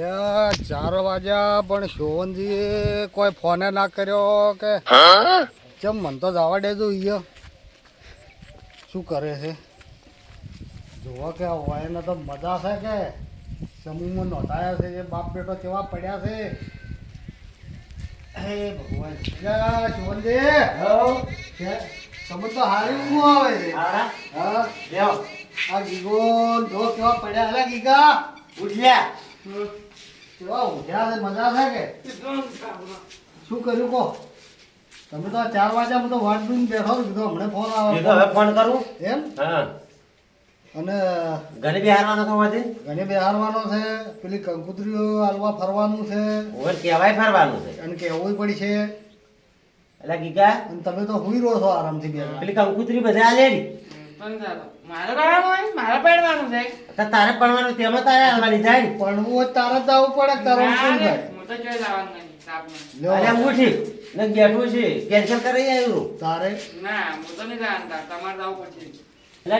અલ્યા ચાર વાગ્યા પણ શોભનજીએ કોઈ ફોને ના કર્યો કે ચમ મન તો જવા દેજો ઈયો શું કરે છે? જોવા કે વાયને તો મજા છે કે? સમૂહમાં નોંધાયા છે જે બાપ બેટો કેવા પડ્યા છે? હે ભગવાન. કે તમે તો હારી ઊંઘ આવે. છે હા? આ ગીગો જો કેવા પડ્યા અલ્યા ગીગા. ઉઠ્યા કેવા છે મજા છે કે? શું કર્યું કહો? તમે તો ચાર વાગ્યા હું તો વાટ જોઈને બેઠો છું કીધું હમણાં ફોન આવે. હવે ફોન કરું. એમ? હા. અને ઘરે બિહારવાનો તો હોવાથી? ઘણી બેહારવાનો છે પેલી કંકુતરીઓ હાલવા ફરવાનું છે. ઓવર કહેવાય ફરવાનું છે? અને કેવું પડી છે. એટલે ગીગા? અને તમે તો હુઈ રહો છો આરામથી પેલી કંકુતરી બધા આલેડી મારે કરવાનું મારે પહેરવાનું છે. તારે પડવાનું તેમાં તારે હાલવાની જાય પડવું પણ તારે તો જવું પડે તારું શું થાય? હું તો જોઈ લાવવાનું નહીં ને છે? કેન્સલ કરી આવ્યું. તારે? ના હું તો નહીં જવાનું તાર. તમારે જવું પડશે. એટલે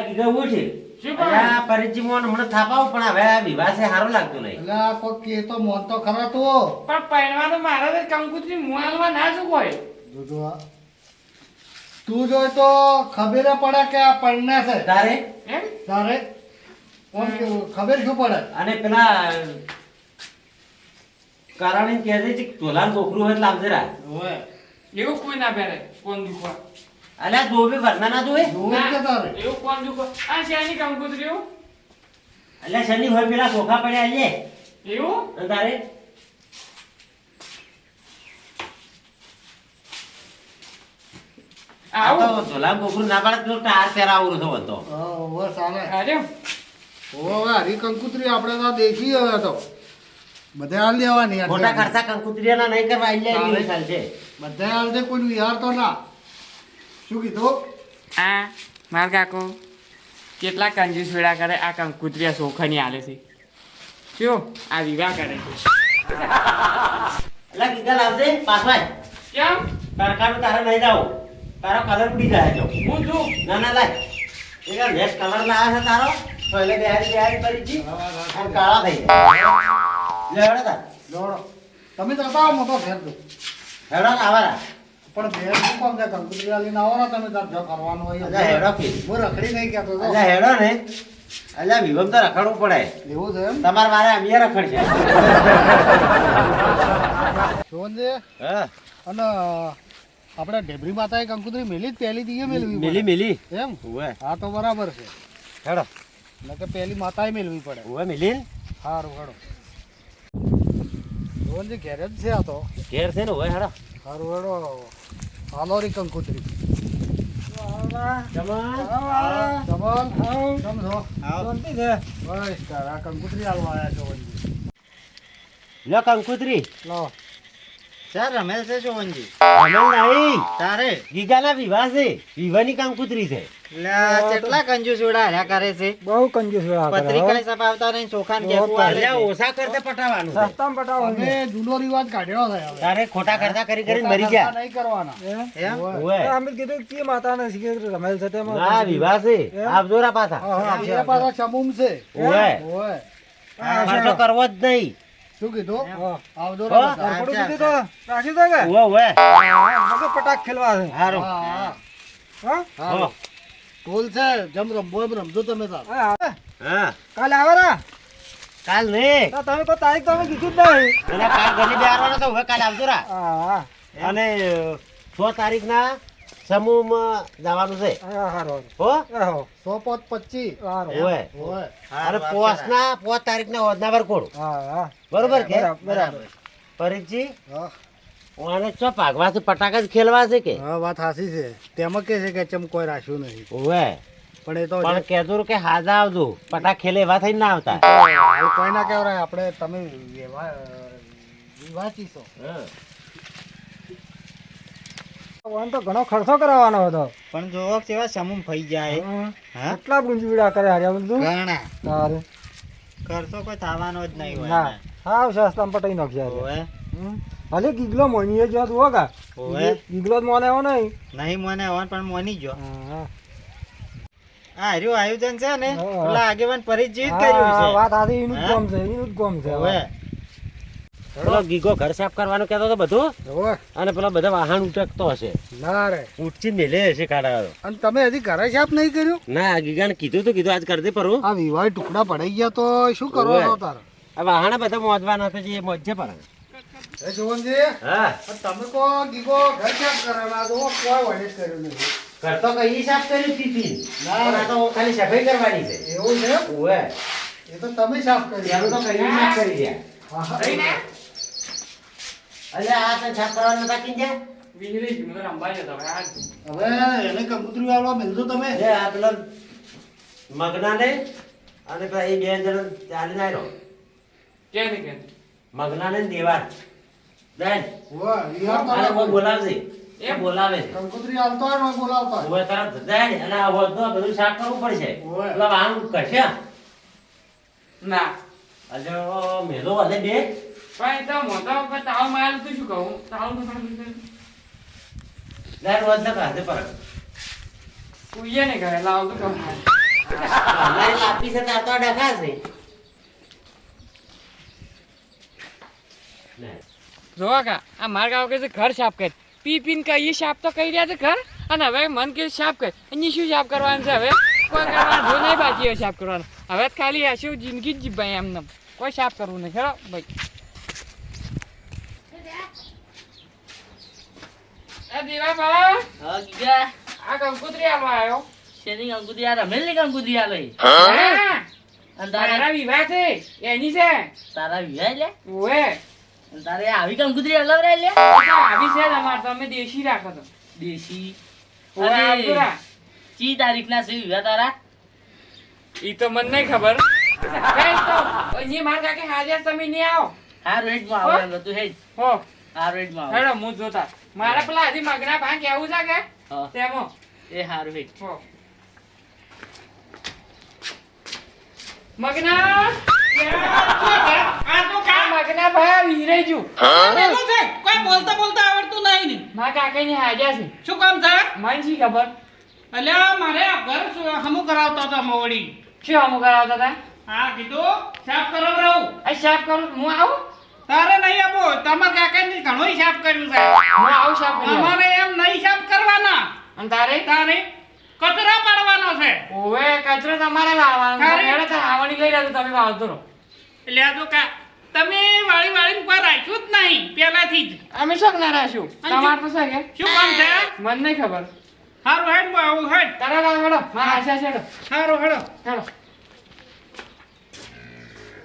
પણ? અલ્યા પરિચય મોન હમણાં થાપાવું પણ હવે આ વિવાહ છે સારું લાગતું નહીં. એટલે કોઈ કે તો મોન તો ખરા તો. પણ પહેરવાનું મારે તો કંકુતરી મું હાલવા ના શું હોય. જોજો આ. તું જોઈ તો ખબર પડે કે આ પડને છે. તારે? તારે? કોણ ખબર શું પડે? અને પેલા કારણે કહેજે છે કે તોલાનું છોકરું હોય એટલે આમ જરા એવું કોઈ ના પહેરે કોણ દુખવા. અલ્યા જોવે વરના ના જોવે જોવું કે તારે. એવું કોણ દુખવા. આ શેની કંકુતરીઓ અલ્યા શનિ હોય પેલા સોખા પડ્યા લે. એવું? તારે? આવું. ધોલા છોકરું ના પાડે તો ટાર અરે હરી કંકુતરી આપણે તો દેખી હવે તો. બધે હાલ દેવાની ખર્ચા કંકુતરીયાના નહીં કરવા એટલે એની ચાલ છે બધે હાલ દે કોઈ વિહાર તો ના. શું કીધું? આ માર કાકો કેટલા કંજૂસ વેળા કરે આ કંકુતરીયા સોખાની આલે છે. શું આ વિવાહ કરે છે. એટલે કીધા લાવજે પાછવાય કેમ? તડકાનું તારે નહીં જાવ તારો કલર ઉડી જાય જો હું છું. ના ના લાય. એટલે નેક્સ્ટ કલર લાવે છે તારો તો એટલે બિહારી બિહારી કરી છી અને કાળા થઈ જાય. લે હેડો તાર. દોડો. તમે તો હતા મોટો ફેર તો હેડો આવારા પણ ફેર શું કામ છે? કંકુતરી લઈને આવો ને તમે તાર જો કરવાનું હોય અલ્યા હેડો કે હું રખડી નહીં કહેતો તો. અલ્યા હેડો ને. અલ્યા વિભમ તો રખડવું પડે. એવું છે એમ? તમારે મારે અમીએ રખડશે. શોભનજી હા. અને આપણે ઢેબરી માતાએ કંકુતરી મેલી જ પહેલી દીએ મેળવી મેલી મેલી. એમ? ઉવે. હા તો બરાબર છે. હેડો. એટલે કે પહેલી માતાએ મેળવી પડે. ઉવે મેલી સારું હેડો. રોહનજી ઘેર જ છે આ તો. ઘેર છે ને હોય હેડો. સારું હેડો. હાલોરી કંકુતરી. કંકુતરી વંજી. કંકુતરી. લો. સર રમેશ છે શોભનજી. અમલ નહીં તારે ગીગાના વિવાહ છે વિવાહની કંકુતરી છે. કેટલા કંજૂસ ઉડા કરે છે? બહુ કંજૂસ વેળા કરે પત્રિકા છપાવતા નહીં ચોખાન કેકું આલે અલ્યા કરતે પટાવાનું સસ્તામાં પટાવો અમે જૂનો રિવાજ કાઢ્યો છે હવે. તારે ખોટા ખર્ચા કરી કરીને મરી ગયા. નહીં કરવાના. એમ? ઉવે અમે કીધું કે માતા ને શીખે રમેલ છે તેમાં. ના વિવાહ છે. આપજો રા પાછા. હા, હા, પાછા ચમુમ છે. ઓય. કરવો જ નહીં. શું કીધું. આવજો રાખી દે કે? ઓવે ઓવે મગે પટાક ખેલવા છે હારું. હા હા. ટોલ છે જેમ રમવો એમ રમજો તમે તાર. હા, કાલે આવે કાલ નહીં. તમે કોઈ તારીખ તમે કીધું જ નહીં. કાલ ગલી બેહારવાનો તો હવે કાલે આવજો રા. હા હા. અને છ તારીખના સમૂહમાં જવાનું છે? હા હો સો પોત ઓવે ઓય અને હા હા. બરોબર કે? બરાબર બરાબર. ઓને ચો પટાકા જ ખેલવા છે કે? હા વાત સાચી છે. તેમાં કે છે કે ચમ કોઈ રાખ્યું નહીં. હોય પણ એ તો પણ કહેતું કે હાજા આવજો. પટાક ખેલે એવા થઈને ના આવતા. કોઈ ના કહેવાય. આપણે તમે વાંચીશો વિવાચી છો તો ઘણો ખર્ચો કરાવવાનો હતો પણ જોવો કેવા સમૂહ ફઈ જાય. હા? કેટલા ગુંજવીડા કરે હારે બધું? ઘણા. તારે. ખર્ચો કોઈ થવાનો જ નહીં હોય ના. ને. હા સસ્તામાં પટાઈ નાખ્યા હમ. હાલે ગીગલો મોનીએ જો તું હોગા ગીગલો જ મોને આવો નહીં. નહીં મોને આવો પણ મોની જો હા. આ હર્યું આયોજન છે ને? પેલા આગેવાન પરિચિત કર્યું છે. વાત આથી એનું જ ગમ છે એનું જ ગોમ છે. ઓવે. પેલો ગીગો ઘર સાફ કરવાનું કહેતો હતો બધું? અને પેલો બધા વાહન ઉટકતો હશે. ના રે. ઉઠી મેલે હશે કાઢાયો અને તમે હજી ઘરે સાફ નહીં કર્યું? ના આ ગીગાને કીધું તો કીધું આજ કરી દે પરું. આ વિવાહ ટુકડા પડાઈ ગયા તો શું કરો છો. તારે? આ વાહણ બધા મોજવાના હતા જે એ મોજે પર હે જોવનજી હા. તમે કો ગીગો ઘર સાફ કરેલા તો કોઈ વડે કર્યું નહીં. ઘર તો કઈ સાફ કર્યું તીથી ના. પણ તો ખાલી સફાઈ કરવાની છે. એવું છે? ઓવે. એ તો તમે સાફ કર્યું. ત્યાંનું તો કઈ સાફ કરી દે હા, હા. અલે આ સાફ કરવાનું નતા કીધે વિહરી ગયું મને રંબા જતો હવે આ હવે એને કંકુતરી વાળવા મિલજો તમે. અરે આ પેલો મગના ને અને પેલા એ બે જણ ચાલીને આવ્યો કે ને કે મગના ને દેવાન. બેન વાહ, તો આને કોઈ બોલાવજે. એ એ બોલાવે છે. કંકુતરી આવતો હોય ને ઓય હોય. તરત જાય ને અને આ હોદનો બધું સાફ કરવું પડશે. ઓવે. આમ કરશે ના. આજે મેલો વધે બે. પણ એ તો મોટો વખત તાવ મારેલું તો શું કહું? તાવ તો પણ દર કાઢે પર કુઈએ ને ઘરે લાવ તો કહું લાપી છે તાર ડખા છે. જોવા કા આ મારા ગાવ કે છે ઘર સાફ કર. પી પીને કહીએ સાફ તો કરી રહ્યા છે ઘર અને હવે મન કે સાફ કર. અહીંયા શું સાફ કરવાનું છે હવે? કોઈ કરવાનું જો નહીં બાકી સાફ કરવાનું. હવે ખાલી આ શું જિંદગી જ જીવાય એમને કોઈ સાફ કરવું નહીં. ખરો ભાઈ. એ હા ગીગા આ કંકુતરી આવવા આવ્યો. શેની કંકુતરી રમેલની કંકુતરી લઈ હા, અને તારે તારા વિવાહ છે એની છે. તારા વિવાહ લે? ઓએ તારે આવી કંકુતરી અલગ લે? આવી છે તમારે તમે દેશી રાખો તો. દેશી. ઓએ અને આવતું રા. છે વિવાહ તારા? ઈ તો મને નહીં ખબર. કઈ તો મારા કાકે હાજર તમે નહીં આવો. હારું રેટમાં આવે એમ તું હેજ હો. આ હેડો હું જોતા. મારા પેલા હજી મગના ભાંગ કેવું છે કે? તેમાં. એ હારું મગના? મગના ભાઈ વીરાઈ ગયું કોઈ બોલતા બોલતા આવડતું નહીં ને. કાકા ની હાજ્યા છે. શું કામ છે? મને શી ખબર? અલ્યા મારે આ ઘર હમું કરાવતા હતા મોવડી. શું અમુક કરાવતા હતા? હા કીધું સાફ કરો રહું આ સાફ કરું હું આવું? તારે નહીં આપો તમારા કાકાને ઘણો હિસાબ કર્યું છે. હું આવું કરી અમારે એમ નહીં હિસાબ કરવાના. અને તારે? તારે કચરો પાડવાનો છે. ઓવે કચરો તમારે વાળવાનો છે. તો હાવણી લઈ રહ્યા તમે વાળતો રહો. એટલે આ તો કા તમે વાળી વાળીને કોઈ રાખ્યું જ નહીં પહેલાથી જ. અમે શોખ ના રાખ્યું? તમારે તો શું કે શું કામ છે? મને નહીં ખબર. હારું હેડ બા, આવું હેડ. તારા લાવ હેડો મારા આશા છે હેડો. સારું હેડો. હેડો.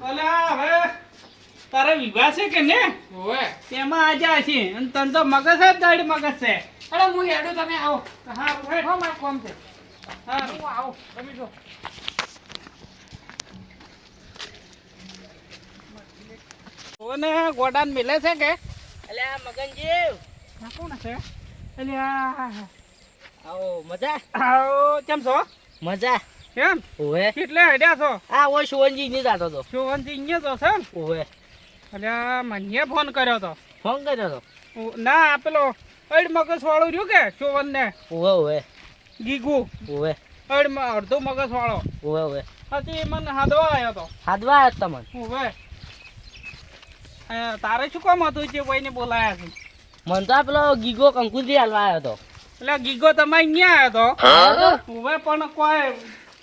ઓલા હવે તારે વિવાહ છે કે ને? ઓવે. તેમાં આજા છે અને તને તો મગજ જ દાડ મગજ છે. અરે હું હેડો તમે આવો. હા હેડ. હો મારે કોમ છે. હા હું આવો તમે જો. ઓને ગોડાન મિલે છે કે? એટલે આ મગનજી હા કોણ છે? એટલે આ આવો મજા? આવો કેમ છો? મજા. કેમ? ઓએ કેટલે હેડ્યા છો? આ ઓય શિવનજી ની જાતો તો. શોભનથી ની તો છે ને? એટલે મને ફોન કર્યો તો. ફોન કર્યો તો? ના પેલો અડ મગજ વાળો રહ્યું કે ચોવન ને ઓવે ઓવે ગીગુ ઓવે અડ અડધો મગજ વાળો ઓવે ઓવે હજી મને હાદવા આવ્યો તો. હાદવા આવ્યો તમને? ઓવે તારે શું કામ હતું જે ભાઈને બોલાયા છે? મને તો પેલો ગીગો કંકુજી હાલવા આવ્યો તો. એટલે ગીગો તમે અહીંયા આવ્યો તો? ઓવે પણ કોઈ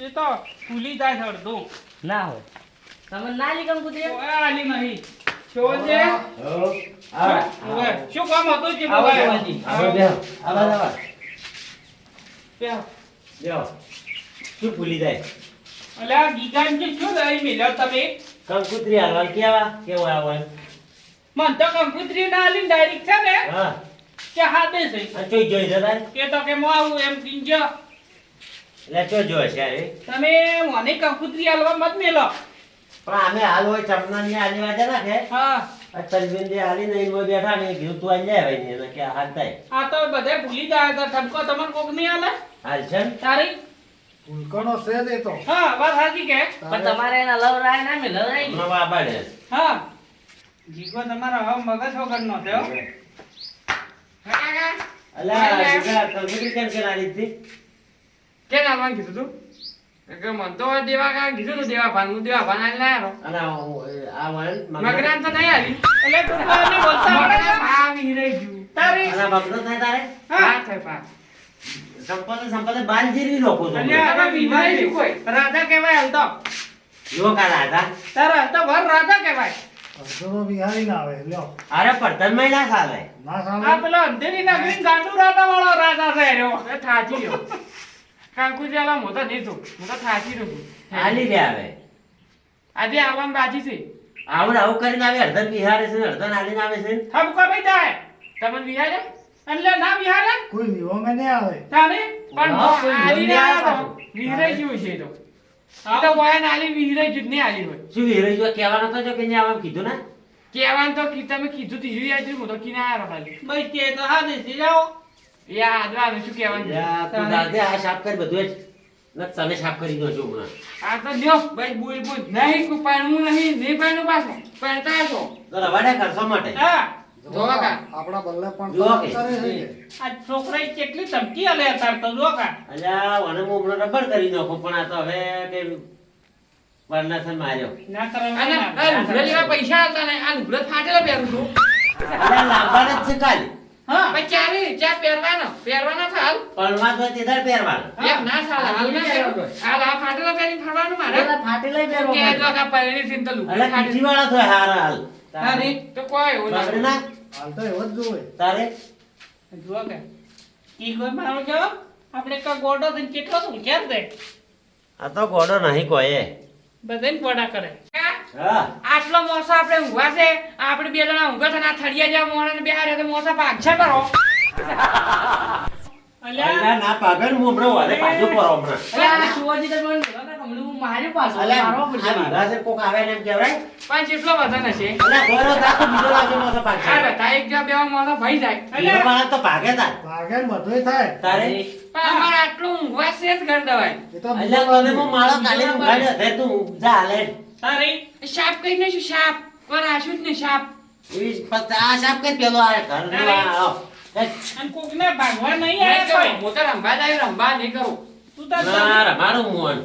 એ તો ભૂલી જાય છે અડધું. ના હોય. તમે ના લી કંકુતરી ઓવે આલી નહીં. શું કામ હતું. બેહો શું ભૂલી જાય? એટલે આ ગીગાનજી શું લઈ મિલ્યો તમે? કંકુત્રી કેવા કેવો મન તો કંકુત્રી ના આલી ડાયરેક્ટ છે ને. હા. કે હાથે છે ચોઈ જોઈ જતા કે તો કે હું આવું એમ કિંજો એટલે ચો જો છે તમે મને કંકુત્રી આલવા મત મેલો. પણ અમે હાલ હોય ચમનાની આલી વાજે નાખે હા. આ તલબિંદી આલી નહીં મોય બેઠા ને કીધું તું આલી જાય ભાઈ એને. કે હાથ થાય. આ તો બધે ભૂલી જાય તો ઠપકો તમને કોક નહીં આલે હાલ છે તારી? ભૂલકણો છે જ તો. હા વાત સાચી કે. પણ તમારે એના લવ રાય ના મેં લવ રાય હમણાં બાબા ને હા. જીગો તમારો હવે મગજ વગર નો થયો કાકા અલા કેમ કે ના કે કીધું તું? મન તો દેવા કા? કીધું તું દેવા ભાન હું દેવા ભાન આલી લાયો અને આ આ વળ મગરાન તો નહીં આલી. એટલે તું એની બોલતા આ વિહરાઈ ગયું. તારી અને મગનો થાય તારે? હા. થાય પા સંપલ સંપલ બાલ લોકો છો અને આ વિવાહ કોઈ? રાધા કહેવાય હાલ તો. જો કાલા હતા તારા તો ભર રાધા કહેવાય. અડધો બિહારી ના આવે લ્યો. અરે પડતનમાં ના ચાલે ના આ પેલો અંધેરી નગરી ગાંડુ રાધા વાળો રાધા છે રહ્યો. એ થાચી ગયો. કાંકુ જેલા હું તો નહીં છું હું તો થાચી રહ્યો છું. હાલી રે આવે આજે આવવાનું બાજી છે. આવડ આવું કરીને આવે અડધન બિહારે છે અડધન હાલીને આવે છે. ઠપકો ભાઈ જાય તમને વિહારે? એટલે ના વિહારે? કોઈ નિયમ નહીં આવે. તારે? પણ હા, કોઈ આલી વિરોધી ના છે તો. એ તો વાયન હાલી વિહરાઈ જ નહીં હાલી હોય. શું વિહરાઈ જો કહેવાનો તો જો કે આવવાનું કીધું ને. કહેવાનું તો કી- તમે કીધું તું ઈવી આજી હું તો કીને આવ્યો ખાલી ભાઈ કે તો હા દેસી જાઓ એ આદવાનું શું કહેવાનું? યા, તું દાદે આ સાફ કરી બધું જ. ને તને સાફ કરી દો છું હમણાં. આ તો લ્યો ભાઈ બોલ બોલ. નહીં કોઈ પાણવું નહીં નહીં પાણવું પાછું. પાણતા છો તો રવાડે કરશો માટે? હા જોવા કા આપણા બલ્લે પણ જુઓ કે. કરે છે. કે. આ છોકરાએ કેટલી ધમકી આલે તો જો કા અલ્યા મને હું હમણાં રબર કરી નાખો પણ આ તો હવે કે વર્ણાસન માર્યો. ના કરે અને આ પૈસા હતા ને આ લુગડા ફાટેલા પહેરું છું. અલ્યા લાવવાના જ છે કાલે. હા. ચારે ચા પહેરવાનો. પહેરવાનો થાલ પડવા તો તે દાડ પહેરવાનું. એમ ના ચાલે હાલ ના. હાલ આ ફાટેલા પહેરીને ફરવાનું મારે. ફાટેલા કે જો આ પહેરી છે ને તો લુગડા અલ્યા ફાટેલા. પીઠી વાળા તો હાર હાલ. તારે. તો કોઈ એવું ના હાલ તો એવો જ જોવે. તારે? જુઓ કે. ઈ કોઈ મારો જો આપણે કા ગોડો થઈને કેટલો તો છે આ તો ગોડો નહીં કોઈ બધાને ગોડા કરે. આટલો મોસો આપણે ઊંઘા છે? આપણે બે જણા ઊંઘા છે ને થળિયા જેવા મોણાને બેહાડ્યા તો મોસો ભાગશે કરો. અલ્યા. અલ્યા ના પાગળ હું હમણાં વાલે પાછું પરો હમણાં. અરે આ તો મને માર્યો પાછો પડશે. આ છે કોક આવે ને એમ કહેવાય. પણ જેટલો વજન હશે અલ્યા ગોળો તાર તો બીજો લાગે મોસો આ પાછળ બધા એક જણા બેવા મોસો ભઈ જાય. બીજો વાળા તો ભાગે તાર ભાગે બધું થાય. તારે? પણ આટલું ઊંઘવા છે જ ઘર દવાય એ તો અલ્યા તને હું માળો તે તું જા હાલે. તારી સાપ કહીને શું સાપ કોઈ રાશું જ ને સાપ એવી પછી આ સાફ કરી પેલો આ. એ, અને કોકને ભાગવા નહીં આવે કોઈ. હું તો રંભા જ આવ્યો રંભા નહીં કરું. તું તાર ના રમાડું મોહન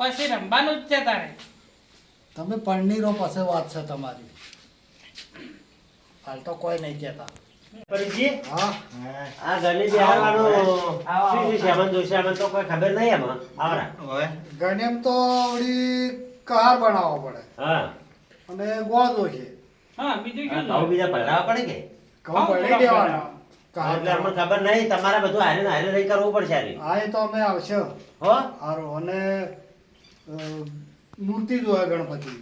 પછી રમવાનું જ છે તારે. તમે પરણીરો પાસે વાત છે તમારી. હાલ તો કોઈ નહીં કહેતા. પરિજી હા. આ ગણે બિહારવાનું શું શ્રી સામાન જોશી આમાં તો કોઈ ખબર નહીં એમાં. આવડા ગણેમ તો વળી કાર બનાવવો પડે. હા. અને ગોદો છે. હા બીજું આ ઘઉં બીજા પલટાવવા પડે કે? ઘઉં પડી દેવાના. એટલે અમને ખબર નહીં તમારે બધું હારે હારે રહી કરવું પડશે આની હા એ તો અમે આવશે. હો? સારું અને મૂર્તિ જોવે ગણપતિ.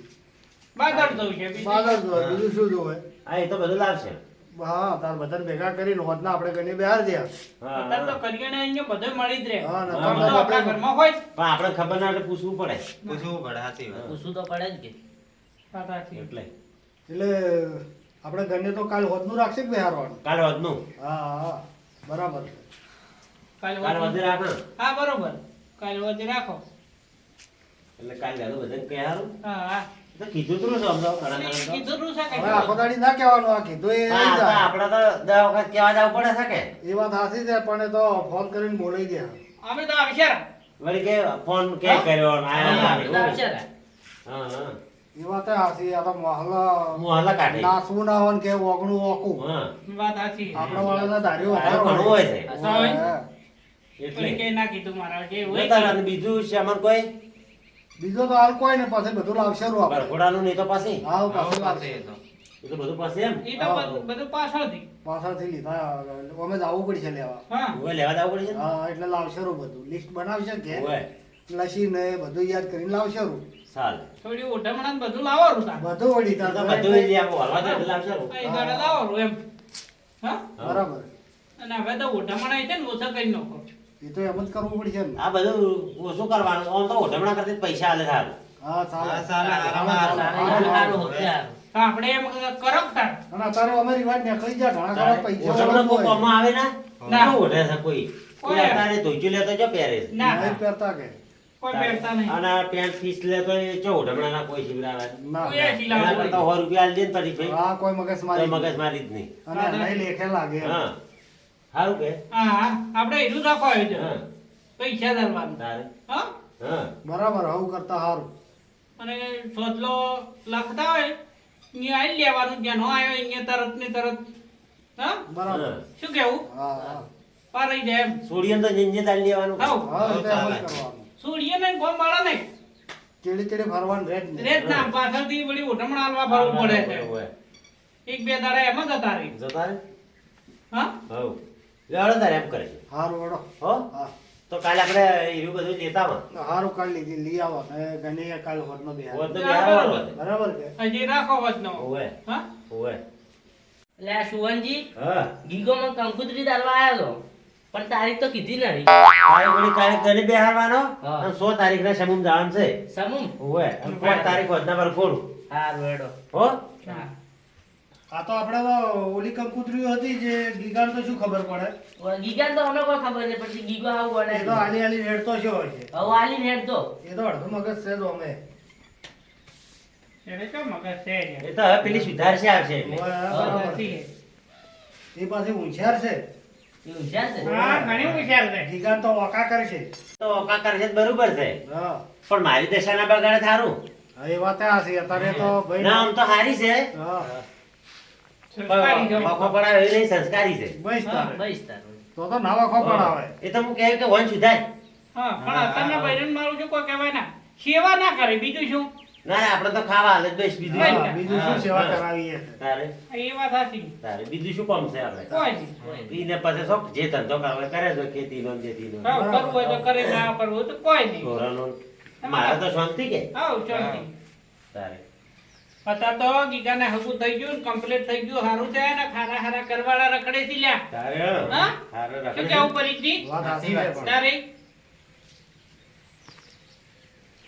બાગર જોવે બીજું શું જોવે? હા એ તો બધું લાવશે. હા તાર બધાને ભેગા કરીને હોદના આપણે કરીને બહાર દયા હા, તો. કરિયાણા અહીંયા બધા મળી જ રહે. હા, ના આપણા ઘરમાં હોય પણ આપણે ખબર ના એટલે પૂછવું પડે. પૂછવું પડે સાચી વાત. પૂછવું તો પડે જ કે. એટલે. એટલે આપણે ઘરને તો કાલ હોદનું રાખશે કે બહારવાનું? કાલે વધનું હા હા. બરાબર. કાલ વધી રાખો હા બરોબર. કાલ વધી રાખો. એટલે કાલે વહેલું બધાને કહે હારું. હા હા. કીધું તું ને સમજાવો ઘણા ઘણા તો. કીધું છે કે આખો દાડી ના કહેવાનું આ કીધું એ હા, રહી તો જાય. આપણે તો દસ વખત કહેવા જવું પડે છે કે? એ વાત સાચી છે પણ તો ફોન કરીને બોલાઈ દે અમે તો આવશે. વળી કે ફોન કે કર્યો આયા ના એટલે આવશે. આવ્યો. ને. હા હા. એ વાત સાચી આ તો મોહલ્લા મોહલ્લા કાઢે. નાસવું ના હોય કે ઓગણું ઓકું હા. વાત સાચી આપણા વાળાના ધાર્યો ઘણું હોય છે. એટલે કોઈ કે ના કીધું મારા જે હોય નહીંતર અને બીજું કોઈ? બીજો તો હાલ કોઈ ને પાસે બધું લાવશે રો આપણે ઘોડાનું નહીં તો પાસે હા પાસે લાવશે. એ તો. બધું પાસે એમ? એ તો બધું- પાછળથી. પાછળથી લીધા અમે જવું પડશે લેવા. હા. હવે લેવા જવું પડશે? હા એટલે લાવશે રો બધું. લિસ્ટ બનાવશે કે લસી ને બધું યાદ કરીને લાવશે રો ચાલે થોડી ઓઢમણા બધું લાવો રૂ બધું વળી એ તો તાર બધું લઈ આવો હલવા દે લાવશે ને. આ ઈ લાવો રૂ એમ. હા? બરાબર. અને હવે તો ઓઢમણા છે ને ઓછા કરી નાખો. એ તો એમ જ કરવું પડશે ને. આ બધું ઓછું કરવાનું. આમ તો ઓઢમણા કરતી પૈસા આલે સારું. હા સારું, આરામ. સારું, આપણે એમ કરો તાર. અને ઘણા પૈસા ઓઢમણા કોઈ કામમાં આવે ના? ના. ઓઢે છે કોઈ. કોઈ. એ અત્યારે લેતો જો પહેરે ના. નહીં પહેરતા કે. કોઈ પહેરતા નહીં. અને પેન્ટ પીસ લેતો એ ચો ઓઢમણાના કોઈ શિબરાવે ના. કોઈ એ એના શીલાવ કરતા સો રૂપિયા આલી ને પછી હા કોઈ મગજ મારી મગજ મારી જ નહીં. અને નહીં લેખે લાગે હા. સારું કે? હા હા આપણે એટલું રાખો આવી છે. હા. પૈસા ધરવાનું. તારે? હા? હા. બરાબર આવું કરતા સારું અને સોદલો લખતા હોય અહીંયા આઈ લેવાનું જેનો આવ્યો અહીંયા તરત ને તરત. હા? બરાબર. શું કેવું? હા હા. પાર રહી જાય એમ. સોડિયમ તો જીંજી દાળ લેવાનું. હા સૂર્ય ને ગોમ વાળા ને ચીડી ચીડી ફરવાનું રહે નહીં. રેત ના પાછળથી વળી ઉઠમણા હાલવા ફરવું પડે. છે. એક બે દાડા એમ જ હતા રે. જતા હા હા? હવ લેવડો તારે એમ કરે છે. હારું વડો હો? હા. તો કાલે આપણે હીરું બધું લેતા માં હારું કાલ લીધી લઈ આવો. ને ગણી કાલ હોદનો બિહાર હોદનો તો બરાબર. બિહારવાનું બરાબર કે હજી રાખો હોદનો. ઓવે હા? ઓવે એટલે સુવનજી હા. ગીગો માં કંકુતરી દાલવા આવ્યો હતો પણ તારીખ તો કીધી નહીં. કાલે વળી કાલે ગણે બેહારવાનો હા. અને સો તારીખના સમૂમ જવાનું છે સમૂમ ઓવે અને પાંચ તારીખ વધના પર ખોડું. હારું બેડો હો? હા. આ તો આપણે ઓલી કંકુતરીઓ હતી જે ગીગાન તો શું ખબર પડે? ગીગાન તો અમને કોઈ ખબર છે પછી ગીગો આવું એ તો આલી આલી રેડતો છે હોય છે? હવે આલી રેડતો એ તો અડધો મગજ છે તો અમે. એટલે કેમ મગજ છે એ તો હવે પેલી સુધારશે આવશે. એ પાસે હોશિયાર છે. એ હોશિયાર છે? હા ઘણી હોશિયાર છે. તો ઓકા કરશે તો કાકા છે બરોબર છે. હા. પણ મારી દશાના બગાડે થારું. એ વાત આ છે અત્યારે તો ભાઈ ના આમ તો હારી છે. હા. પડાવે એ સંસ્કારી છે. તો તો ના વખો પડાવે. એ તો હું કહે કે વન સુધાય. હા પણ અત્યારના બૈરન મારું શું કોઈ કહેવાય ના. સેવા ના કરે બીજું શું? ના ના આપણે તો ખાવા હાલે બસ બીજું બસ. શું? હા, બીજું શું સેવા હા. છે તારે? એ વાત સાચી. તારે? બીજું શું કામ છે આપણે? કોઈ ઈને પછી શું જે ધંધો કરવો કરે છે ખેતીનો ને કરવું હોય તો કરે ના કરવું તો કોઈ નહીં. ઢોરાનો મારે તો શાંતિ કે? હા શાંતિ. તારે? અત્યારે તો ગીગાને હગું થઈ ગયું કમ્પ્લીટ થઈ ગયું. હારું છે ને ખારા હારા કરવાળા રખડે થી લ્યા. તારે હા? તારે શું કેવું પરિચિત વાત સાચી તારે?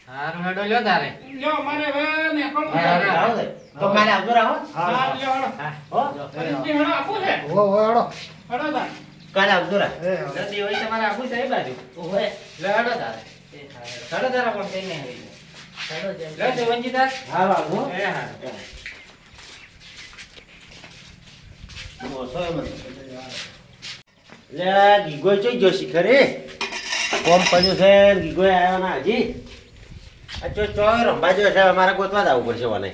હારું હેડો લ્યો તારે. જો અમારે હવે નેકળ આવો દે. તો કાલે આવજો રાહો. હા, હા, હા. લ્યો, હળો. હો? પરિચિત હળો આપવું છે? હો, હો, હેડો. હળો તાર. કાલે આવજો રા એ, હેડો. દેવાઈ તમારે આપું છે એ બાજુ. ઓય લે હેડો તારે. હેડો તારે પણ કઈ નહીં આવી હેડો જેમ લે દેવનજી તાર હા હા. મોસો એમ. જ. લે ચોઈ ગયો શિખરે. કોમ પડ્યું છે ને ગીગો આવ્યો ના હજી આ ચો ચોય રંબા જો છે અમારે ગોતવા જ આવવું પડશે મને